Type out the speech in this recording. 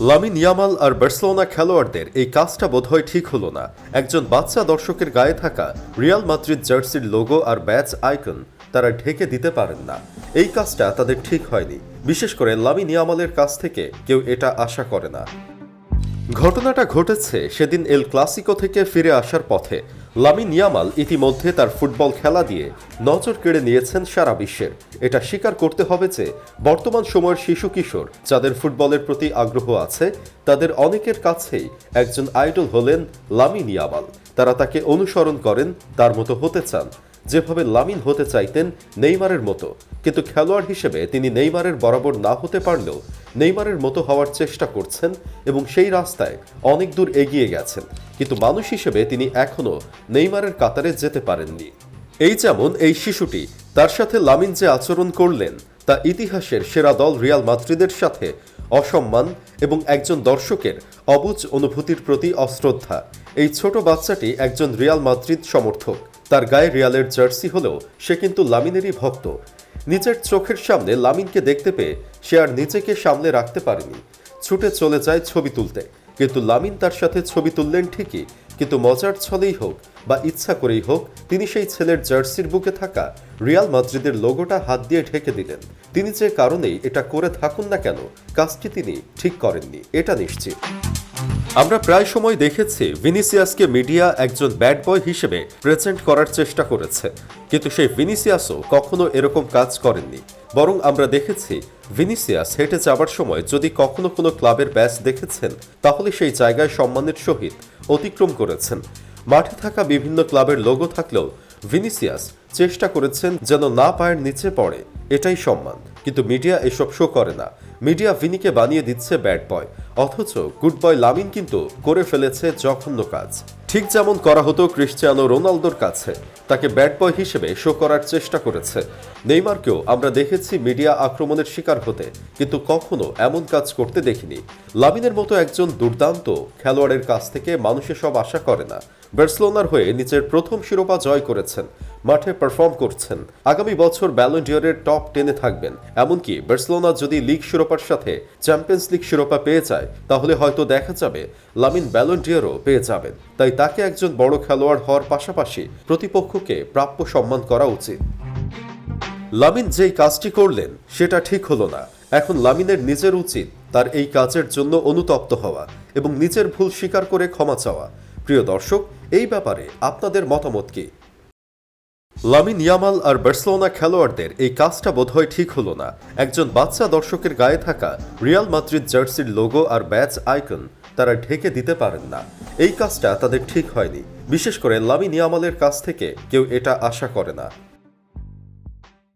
Lamine Yamal আর Barcelona খেলোয়াড়দের এই কাজটা বোধহয় ঠিক হলো না। একজন বাচ্চা দর্শকের গায়ে থাকা রিয়াল মাদ্রিদ জার্সির লোগো আর ব্যাচ আইকন তারা ঢেকে দিতে পারেন না। এই কাজটা তাদের ঠিক হয়নি। বিশেষ করে লামিন ইয়ামালের কাছ থেকে কেউ এটা আশা করে না। ঘটনাটা ঘটেছে সেদিন এল ক্লাসিকো থেকে ফিরে আসার পথে। লামিন ইয়ামাল ইতিমধ্যে তার ফুটবল খেলা দিয়ে নজর কেড়ে নিয়েছেন সারা বিশ্বের। এটা স্বীকার করতে হবে যে, বর্তমান সময়ের শিশু কিশোর যাদের ফুটবলের প্রতি আগ্রহ আছে, তাদের অনেকের কাছেই একজন আইডল হলেন লামিন ইয়ামাল। তারা তাকে অনুসরণ করেন, তার মতো হতে চান। যেভাবে লামিন হতে চাইতেন নেইমারের মতো। কিন্তু খেলোয়াড় হিসেবে তিনি নেইমারের বরাবর না হতে পারলেও নেইমারের মতো হওয়ার চেষ্টা করছেন এবং সেই রাস্তায় অনেক দূর এগিয়ে গেছেন। কিন্তু মানুষ হিসেবে তিনি এখনও নেইমারের কাতারে যেতে পারেননি। এই যেমন এই শিশুটি তার সাথে লামিন যে আচরণ করলেন, তা ইতিহাসের সেরা দল রিয়াল মাদ্রিদের সাথে অসম্মান এবং একজন দর্শকের অবুজ অনুভূতির প্রতি অশ্রদ্ধা। এই ছোট বাচ্চাটি একজন রিয়াল মাদ্রিদ সমর্থক। তার গায়ে রিয়ালের জার্সি হলেও সে কিন্তু লামিনেরই ভক্ত। নিজের চোখের সামনে লামিনকে দেখতে পেয়ে সে আর নিজেকে সামলে রাখতে পারেনি। ছুটে চলে যায় ছবি তুলতে। কিন্তু লামিন তার সাথে ছবি তুললেন ঠিকই, কিন্তু মজার ছলেই হোক বা ইচ্ছা করেই হোক, তিনি সেই ছেলের জার্সির বুকে থাকা রিয়াল মাদ্রিদের লোগোটা হাত দিয়ে ঢেকে দিলেন। তিনি যে কারণেই এটা করে থাকুন না কেন, কাজটি তিনি ঠিক করেননি, এটা নিশ্চিত। আমরা প্রায় সময় দেখেছি ভিনিসিয়াসকে মিডিয়া একজন ব্যাড বয় হিসেবে প্রেজেন্ট করার চেষ্টা করেছে, কিন্তু সেই ভিনিসিয়াসও কখনো এরকম কাজ করেননি। বরং আমরা দেখেছি ভিনিসিয়াস হেঁটে যাবার সময় যদি কখনো কোনো ক্লাবের ব্যাচ দেখেছেন, তাহলে সেই জায়গায় সম্মানের সহিত অতিক্রম করেছেন। মাঠে থাকা বিভিন্ন ক্লাবের লোগো থাকলেও ভিনিসিয়াস চেষ্টা করেছেন যেন না পায়ের নিচে পড়ে। এটাই সম্মান। কিন্তু মিডিয়া এসব শো করে না। মিডিয়া ভিনিকে বানিয়ে দিচ্ছে ব্যাড বয় অথচ গুড বয় লামিন কিন্তু করে ফেলেছে জঘন্য কাজ। ঠিক যেমন করা হতো ক্রিশ্চিয়ানো রোনালদোর কাছে। তাকে ব্যাড বয় হিসেবে শো করার চেষ্টা করেছে। নেইমারকেও আমরা দেখেছি মিডিয়া আক্রমণের শিকার হতে। কিন্তু কখনো এমন কাজ করতে দেখিনি। লামিনের মতো একজন দুর্দান্ত খেলোয়াড়ের কাছ থেকে মানুষের সব আশা করে না। বার্সেলোনার হয়ে নিজের প্রথম শিরোপা জয় করেছেন, মাঠে পারফর্ম করছেন। আগামী বছর ব্যালন্ডিয়রের টপ টেনে থাকবেন। এমনকি বার্সেলোনা যদি লিগ শিরোপার সাথে চ্যাম্পিয়ন্স লিগ শিরোপা পেয়ে যায়, তাহলে হয়তো দেখা যাবে লামিন ব্যালন্ডিয়রও পেয়ে যাবেন। তাই তাকে একজন বড় খেলোয়াড় হওয়ার পাশাপাশি প্রতিপক্ষকে প্রাপ্য সম্মান করা উচিত। লামিন যেই কাজটি করলেন, সেটা ঠিক হলো না। এখন লামিনের নিজের উচিত তার এই কাজের জন্য অনুতপ্ত হওয়া এবং নিজের ভুল স্বীকার করে ক্ষমা চাওয়া। প্রিয় দর্শক, এই ব্যাপারে আপনাদের মতামত কি? লামিন ইয়ামাল আর বার্সেলোনা খেলোয়াড়দের এই কাজটা বোধহয় ঠিক হলো না। একজন বাচ্চা দর্শকের গায়ে থাকা রিয়াল মাদ্রিদ জার্সির লোগো আর ব্যাচ আইকন তারা ঢেকে দিতে পারেন না। এই কাজটা তাদের ঠিক হয়নি। বিশেষ করে লামিন ইয়ামালের কাছ থেকে কেউ এটা আশা করে না।